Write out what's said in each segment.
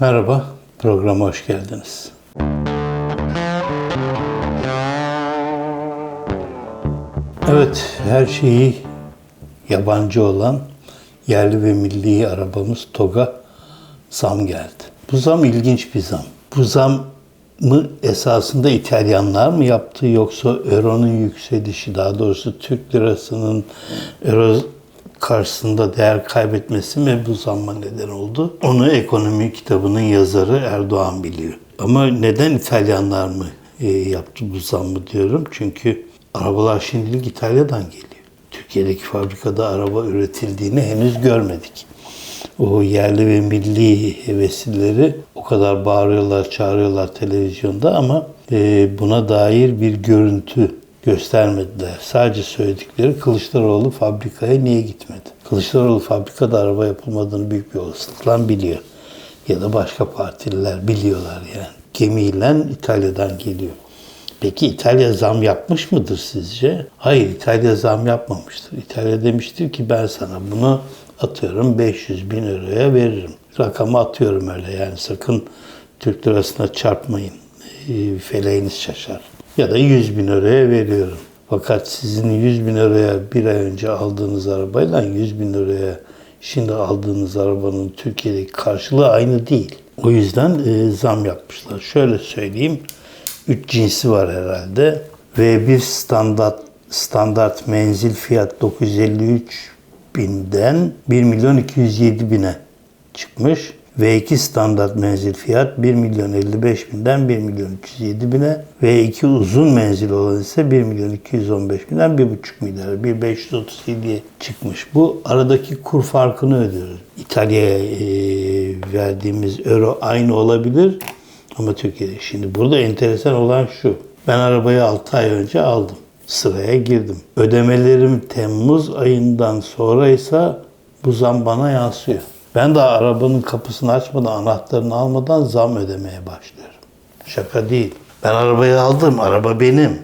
Merhaba, programa hoş geldiniz. Evet, her şeyi yabancı olan yerli ve milli arabamız TOG'a zam geldi. Bu zam ilginç bir zam. Bu zam mı esasında İtalyanlar mı yaptı yoksa Euro'nun yükselişi daha doğrusu Türk lirasının Euro karşısında değer kaybetmesi mi bu zamma neden oldu? Onu ekonomi kitabının yazarı Erdoğan biliyor. Ama neden İtalyanlar mı e, yaptı bu zammı diyorum? Çünkü arabalar şimdilik İtalya'dan geliyor. Türkiye'deki fabrikada araba üretildiğini henüz görmedik o yerli ve milli heveslileri o kadar bağırıyorlar, çağırıyorlar televizyonda ama e, buna dair bir görüntü göstermediler. Sadece söyledikleri Kılıçdaroğlu fabrikaya niye gitmedi? Kılıçdaroğlu fabrikada araba yapılmadığını büyük bir olasılıkla biliyor. Ya da başka partililer biliyorlar yani. Gemiyle İtalya'dan geliyor. Peki İtalya zam yapmış mıdır sizce? Hayır İtalya zam yapmamıştır. İtalya demiştir ki ben sana bunu atıyorum 500 bin euroya veririm. Rakamı atıyorum öyle yani sakın Türk lirasına çarpmayın. E, feleğiniz şaşar. Ya da 100 bin euroya veriyorum. Fakat sizin 100 bin euroya bir ay önce aldığınız arabayla 100 bin euroya şimdi aldığınız arabanın Türkiye'deki karşılığı aynı değil. O yüzden e, zam yapmışlar. Şöyle söyleyeyim. 3 cinsi var herhalde. V1 standart standart menzil fiyat 953 binden 1 milyon 207 bine çıkmış. V2 standart menzil fiyat 1 milyon 55 binden 1 milyon 307 bine. V2 uzun menzil olan ise 1 milyon 215 binden 1,5 milyar 1.537'ye çıkmış. Bu aradaki kur farkını ödüyoruz. İtalya'ya e, verdiğimiz euro aynı olabilir ama Türkiye'de. Şimdi burada enteresan olan şu. Ben arabayı 6 ay önce aldım sıraya girdim. Ödemelerim Temmuz ayından sonra ise bu zam bana yansıyor. Ben daha arabanın kapısını açmadan, anahtarını almadan zam ödemeye başlıyorum. Şaka değil. Ben arabayı aldım, araba benim.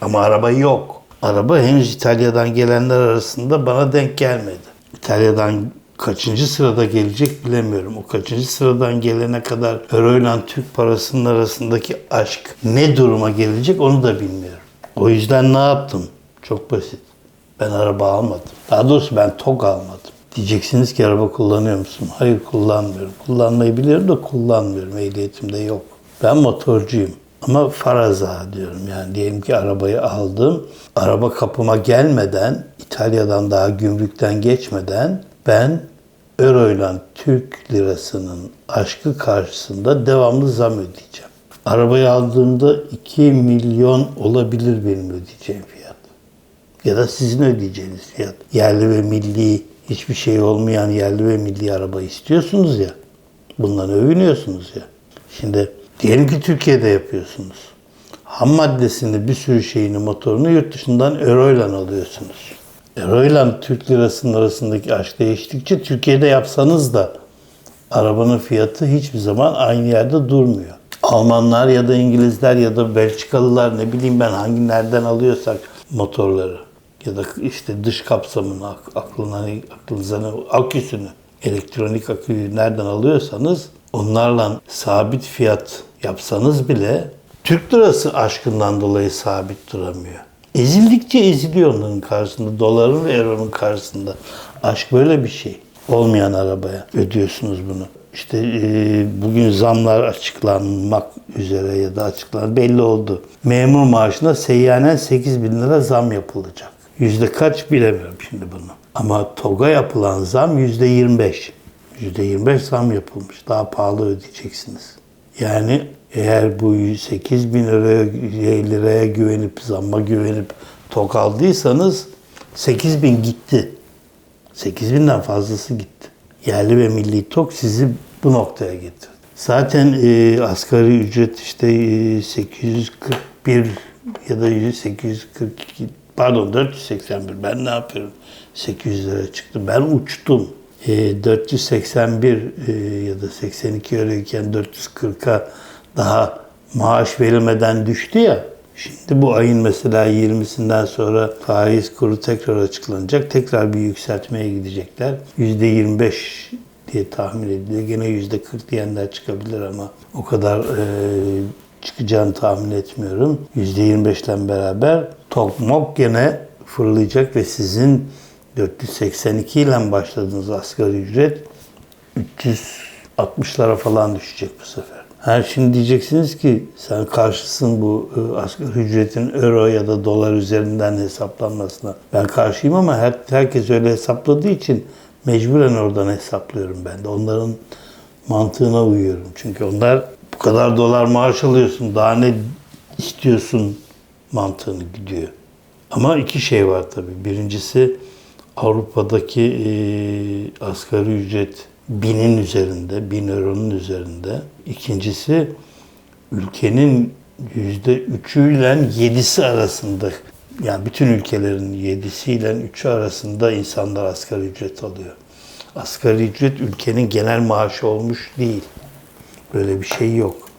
Ama araba yok. Araba henüz İtalya'dan gelenler arasında bana denk gelmedi. İtalya'dan kaçıncı sırada gelecek bilemiyorum. O kaçıncı sıradan gelene kadar euro ile Türk parasının arasındaki aşk ne duruma gelecek onu da bilmiyorum. O yüzden ne yaptım? Çok basit. Ben araba almadım. Daha doğrusu ben TOG almadım. Diyeceksiniz ki araba kullanıyor musun? Hayır kullanmıyorum. Kullanmayı biliyorum da kullanmıyorum. Ehliyetim de yok. Ben motorcuyum. Ama faraza diyorum. Yani diyelim ki arabayı aldım. Araba kapıma gelmeden, İtalya'dan daha gümrükten geçmeden ben euro ile Türk lirasının aşkı karşısında devamlı zam ödeyeceğim. Arabayı aldığımda 2 milyon olabilir benim ödeyeceğim fiyat. Ya da sizin ödeyeceğiniz fiyat. Yerli ve milli hiçbir şey olmayan yerli ve milli araba istiyorsunuz ya. Bundan övünüyorsunuz ya. Şimdi diyelim ki Türkiye'de yapıyorsunuz. Ham maddesini bir sürü şeyini motorunu yurt dışından euro ile alıyorsunuz. Euro ile Türk lirasının arasındaki aşk değiştikçe Türkiye'de yapsanız da arabanın fiyatı hiçbir zaman aynı yerde durmuyor. Almanlar ya da İngilizler ya da Belçikalılar ne bileyim ben hangi nereden alıyorsak motorları ya da işte dış kapsamını aklına aklınıza aküsünü elektronik aküyü nereden alıyorsanız onlarla sabit fiyat yapsanız bile Türk lirası aşkından dolayı sabit duramıyor. Ezildikçe eziliyor onların karşısında. Doların ve euronun karşısında. Aşk böyle bir şey. Olmayan arabaya ödüyorsunuz bunu işte e, bugün zamlar açıklanmak üzere ya da açıklan belli oldu. Memur maaşına seyyanen 8 bin lira zam yapılacak. Yüzde kaç bilemiyorum şimdi bunu. Ama TOG'a yapılan zam yüzde 25. Yüzde 25 zam yapılmış. Daha pahalı ödeyeceksiniz. Yani eğer bu 8 bin liraya, liraya güvenip, zamma güvenip TOG aldıysanız 8 bin gitti. 8 binden fazlası gitti yerli ve milli tok sizi bu noktaya getirdi. Zaten e, asgari ücret işte e, 841 ya da 842 pardon 481 ben ne yapıyorum 800 lira çıktı ben uçtum. E, 481 e, ya da 82 euroyken 440'a daha maaş verilmeden düştü ya. Şimdi bu ayın mesela 20'sinden sonra faiz kuru tekrar açıklanacak. Tekrar bir yükseltmeye gidecekler. %25 diye tahmin ediliyor. Gene yüzde 40 diyenler çıkabilir ama o kadar e, çıkacağını tahmin etmiyorum. Yüzde 25 ile beraber Tokmok gene fırlayacak ve sizin 482 ile başladığınız asgari ücret 360'lara falan düşecek bu sefer. Her şimdi diyeceksiniz ki sen karşısın bu e, asgari ücretin euro ya da dolar üzerinden hesaplanmasına. Ben karşıyım ama her, herkes öyle hesapladığı için mecburen oradan hesaplıyorum ben de. Onların mantığına uyuyorum. Çünkü onlar bu kadar dolar maaş alıyorsun daha ne istiyorsun mantığını gidiyor. Ama iki şey var tabii. Birincisi Avrupa'daki e, asgari ücret binin üzerinde, bin euronun üzerinde. İkincisi ülkenin yüzde üçüyle yedisi arasında yani bütün ülkelerin yedisiyle üçü arasında insanlar asgari ücret alıyor. Asgari ücret ülkenin genel maaşı olmuş değil. Böyle bir şey yok.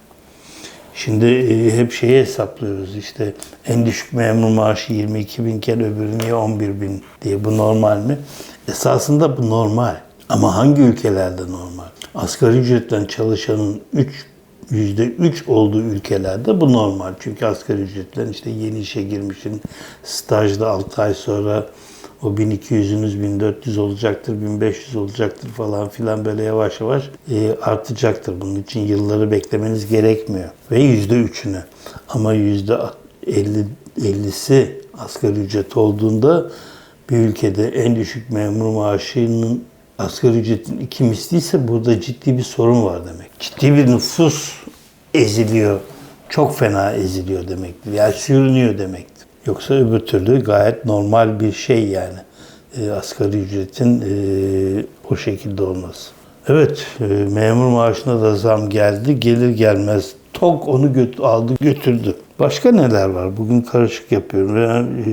Şimdi e, hep şeyi hesaplıyoruz işte en düşük memur maaşı 22 binken öbürü niye 11 bin diye bu normal mi? Esasında bu normal. Ama hangi ülkelerde normal? Asgari ücretten çalışanın 3 yüzde üç olduğu ülkelerde bu normal. Çünkü asgari ücretler işte yeni işe girmişin stajda 6 ay sonra o 1200'ünüz 1400 olacaktır, 1500 olacaktır falan filan böyle yavaş yavaş e, artacaktır. Bunun için yılları beklemeniz gerekmiyor. Ve yüzde üçüne. Ama yüzde 50, 50'si asgari ücret olduğunda bir ülkede en düşük memur maaşının asgari ücretin iki misliyse burada ciddi bir sorun var demek. Ciddi bir nüfus eziliyor. Çok fena eziliyor demektir. Yani sürünüyor demektir. Yoksa öbür türlü gayet normal bir şey yani. E, asgari ücretin e, o şekilde olması. Evet, e, memur maaşına da zam geldi. Gelir gelmez TOG onu gö- aldı götürdü. Başka neler var? Bugün karışık yapıyorum. Yani, e,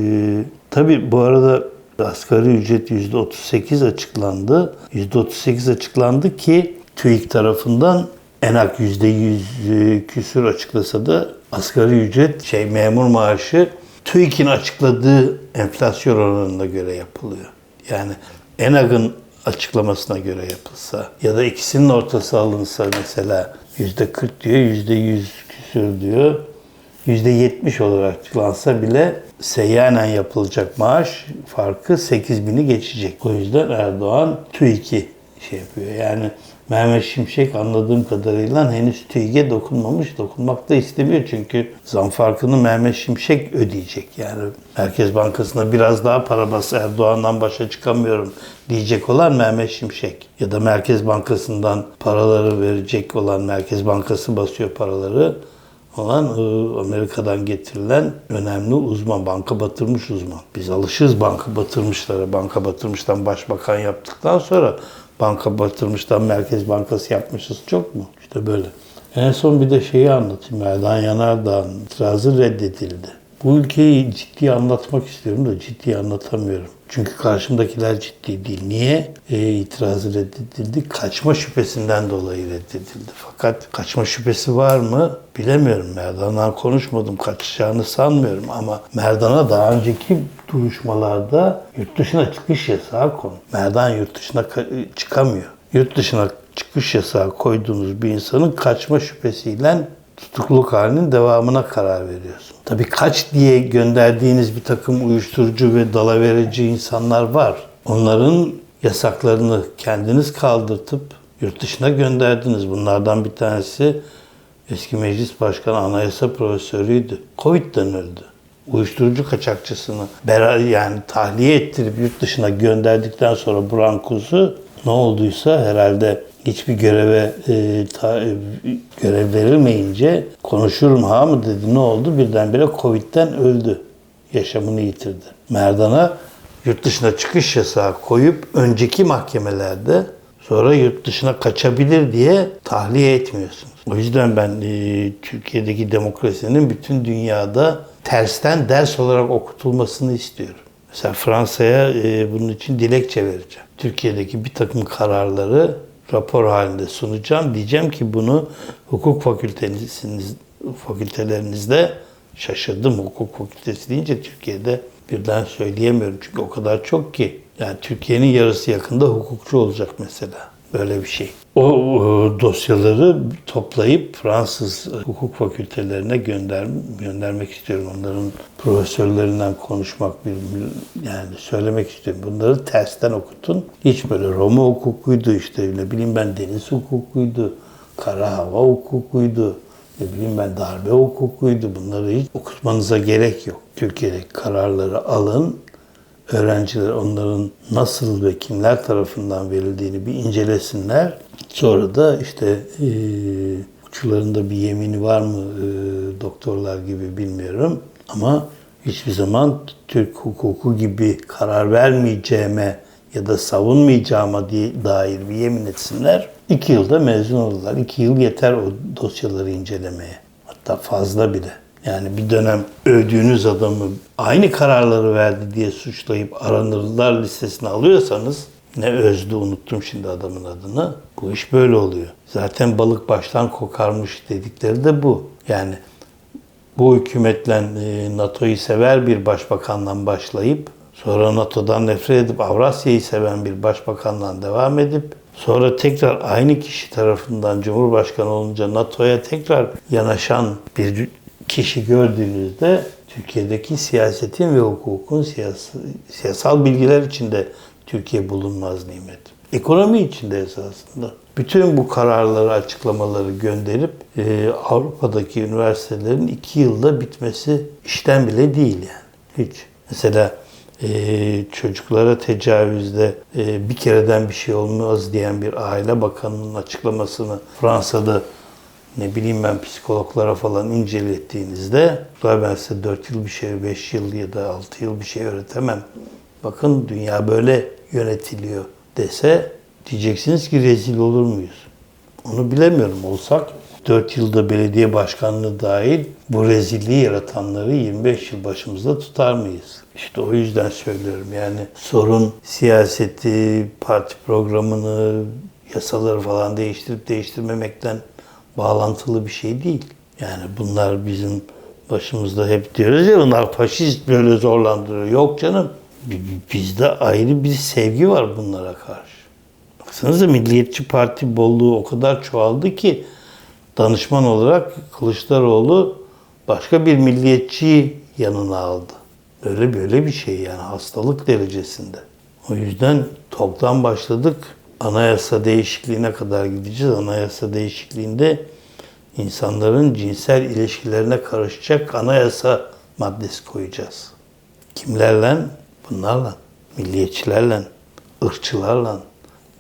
tabii bu arada asgari ücret %38 açıklandı. %38 açıklandı ki TÜİK tarafından ENAK %100 küsür açıklasa da asgari ücret şey memur maaşı TÜİK'in açıkladığı enflasyon oranına göre yapılıyor. Yani ENAG'ın açıklamasına göre yapılsa ya da ikisinin ortası alınsa mesela yüzde 40 diyor, yüzde 100 küsür diyor. Yüzde 70 olarak açıklansa bile seyyanen yapılacak maaş farkı 8 bini geçecek. O yüzden Erdoğan TÜİK'i şey yapıyor. Yani Mehmet Şimşek anladığım kadarıyla henüz TÜİK'e dokunmamış. Dokunmak da istemiyor çünkü zam farkını Mehmet Şimşek ödeyecek. Yani Merkez Bankası'na biraz daha para bas Erdoğan'dan başa çıkamıyorum diyecek olan Mehmet Şimşek. Ya da Merkez Bankası'ndan paraları verecek olan Merkez Bankası basıyor paraları olan e, Amerika'dan getirilen önemli uzman, banka batırmış uzman. Biz alışırız banka batırmışlara. Banka batırmıştan başbakan yaptıktan sonra banka batırmıştan Merkez Bankası yapmışız çok mu? İşte böyle. En son bir de şeyi anlatayım. Erdoğan Yanardağ'ın itirazı reddedildi. Bu ülkeyi ciddi anlatmak istiyorum da ciddi anlatamıyorum. Çünkü karşımdakiler ciddi değil. Niye e, itirazı reddedildi? Kaçma şüphesinden dolayı reddedildi. Fakat kaçma şüphesi var mı bilemiyorum. Merdan'dan konuşmadım. Kaçacağını sanmıyorum ama Merdan'a daha önceki duruşmalarda yurt dışına çıkış yasağı konu. Merdan yurt dışına çıkamıyor. Yurt dışına çıkış yasağı koyduğunuz bir insanın kaçma şüphesiyle tutukluluk halinin devamına karar veriyorsun. Tabii kaç diye gönderdiğiniz bir takım uyuşturucu ve dalaverici insanlar var. Onların yasaklarını kendiniz kaldırtıp yurt dışına gönderdiniz. Bunlardan bir tanesi eski meclis başkanı anayasa profesörüydü. Covid'den öldü. Uyuşturucu kaçakçısını yani tahliye ettirip yurt dışına gönderdikten sonra Brankuz'u ne olduysa herhalde hiçbir göreve e, ta, e, görev verilmeyince konuşurum ha mı dedi ne oldu birdenbire Covid'den öldü. Yaşamını yitirdi. Merdan'a yurt dışına çıkış yasağı koyup önceki mahkemelerde sonra yurt dışına kaçabilir diye tahliye etmiyorsunuz. O yüzden ben e, Türkiye'deki demokrasinin bütün dünyada tersten ders olarak okutulmasını istiyorum. Mesela Fransa'ya e, bunun için dilekçe vereceğim. Türkiye'deki bir takım kararları rapor halinde sunacağım. Diyeceğim ki bunu hukuk fakülteniz, fakültelerinizde şaşırdım. Hukuk fakültesi deyince Türkiye'de birden söyleyemiyorum. Çünkü o kadar çok ki. Yani Türkiye'nin yarısı yakında hukukçu olacak mesela. Böyle bir şey. O, dosyaları toplayıp Fransız hukuk fakültelerine gönder, göndermek istiyorum. Onların profesörlerinden konuşmak, bir, yani söylemek istiyorum. Bunları tersten okutun. Hiç böyle Roma hukukuydu işte ne bileyim ben deniz hukukuydu, kara hava hukukuydu, ne bileyim ben darbe hukukuydu. Bunları hiç okutmanıza gerek yok. Türkiye'deki kararları alın, öğrenciler onların nasıl ve kimler tarafından verildiğini bir incelesinler. Sonra da işte e, uçlarında bir yemini var mı e, doktorlar gibi bilmiyorum. Ama hiçbir zaman Türk hukuku gibi karar vermeyeceğime ya da savunmayacağıma diye dair bir yemin etsinler. İki yılda mezun olurlar. İki yıl yeter o dosyaları incelemeye. Hatta fazla bile. Yani bir dönem övdüğünüz adamı aynı kararları verdi diye suçlayıp aranırlar listesine alıyorsanız ne özdü unuttum şimdi adamın adını. Bu iş böyle oluyor. Zaten balık baştan kokarmış dedikleri de bu. Yani bu hükümetle e, NATO'yu sever bir başbakandan başlayıp sonra NATO'dan nefret edip Avrasya'yı seven bir başbakandan devam edip sonra tekrar aynı kişi tarafından Cumhurbaşkanı olunca NATO'ya tekrar yanaşan bir kişi gördüğünüzde Türkiye'deki siyasetin ve hukukun siyasi, siyasal bilgiler içinde Türkiye bulunmaz nimet. Ekonomi içinde esasında. Bütün bu kararları, açıklamaları gönderip e, Avrupa'daki üniversitelerin iki yılda bitmesi işten bile değil yani. Hiç. Mesela e, çocuklara tecavüzde e, bir kereden bir şey olmaz diyen bir aile bakanının açıklamasını Fransa'da ne bileyim ben psikologlara falan incelettiğinizde ben size 4 yıl bir şey, 5 yıl ya da 6 yıl bir şey öğretemem. Bakın dünya böyle yönetiliyor dese diyeceksiniz ki rezil olur muyuz? Onu bilemiyorum. Olsak 4 yılda belediye başkanlığı dahil bu rezilliği yaratanları 25 yıl başımızda tutar mıyız? İşte o yüzden söylüyorum yani sorun siyaseti, parti programını, yasaları falan değiştirip değiştirmemekten bağlantılı bir şey değil. Yani bunlar bizim başımızda hep diyoruz ya bunlar faşist böyle zorlandırıyor. Yok canım. Bizde ayrı bir sevgi var bunlara karşı. Baksanıza Milliyetçi Parti bolluğu o kadar çoğaldı ki danışman olarak Kılıçdaroğlu başka bir milliyetçi yanına aldı. Böyle böyle bir şey yani hastalık derecesinde. O yüzden TOG'dan başladık. Anayasa değişikliğine kadar gideceğiz. Anayasa değişikliğinde insanların cinsel ilişkilerine karışacak anayasa maddesi koyacağız. Kimlerle? Bunlarla. Milliyetçilerle, ırkçılarla,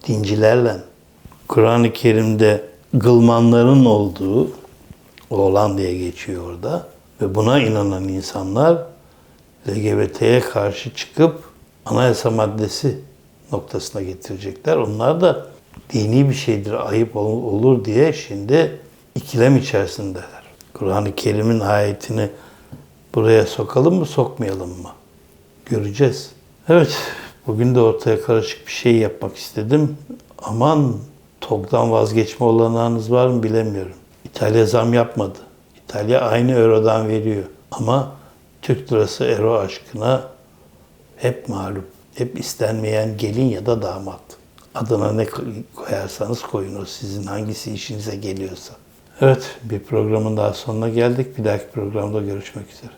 dincilerle. Kur'an-ı Kerim'de gılmanların olduğu oğlan diye geçiyor orada. Ve buna inanan insanlar LGBT'ye karşı çıkıp anayasa maddesi noktasına getirecekler. Onlar da dini bir şeydir, ayıp olur diye şimdi ikilem içerisindeler. Kur'an-ı Kerim'in ayetini buraya sokalım mı, sokmayalım mı? Göreceğiz. Evet, bugün de ortaya karışık bir şey yapmak istedim. Aman TOG'dan vazgeçme olanağınız var mı bilemiyorum. İtalya zam yapmadı. İtalya aynı eurodan veriyor. Ama Türk lirası euro aşkına hep mağlup. Hep istenmeyen gelin ya da damat. Adına ne koyarsanız koyun o sizin hangisi işinize geliyorsa. Evet bir programın daha sonuna geldik. Bir dahaki programda görüşmek üzere.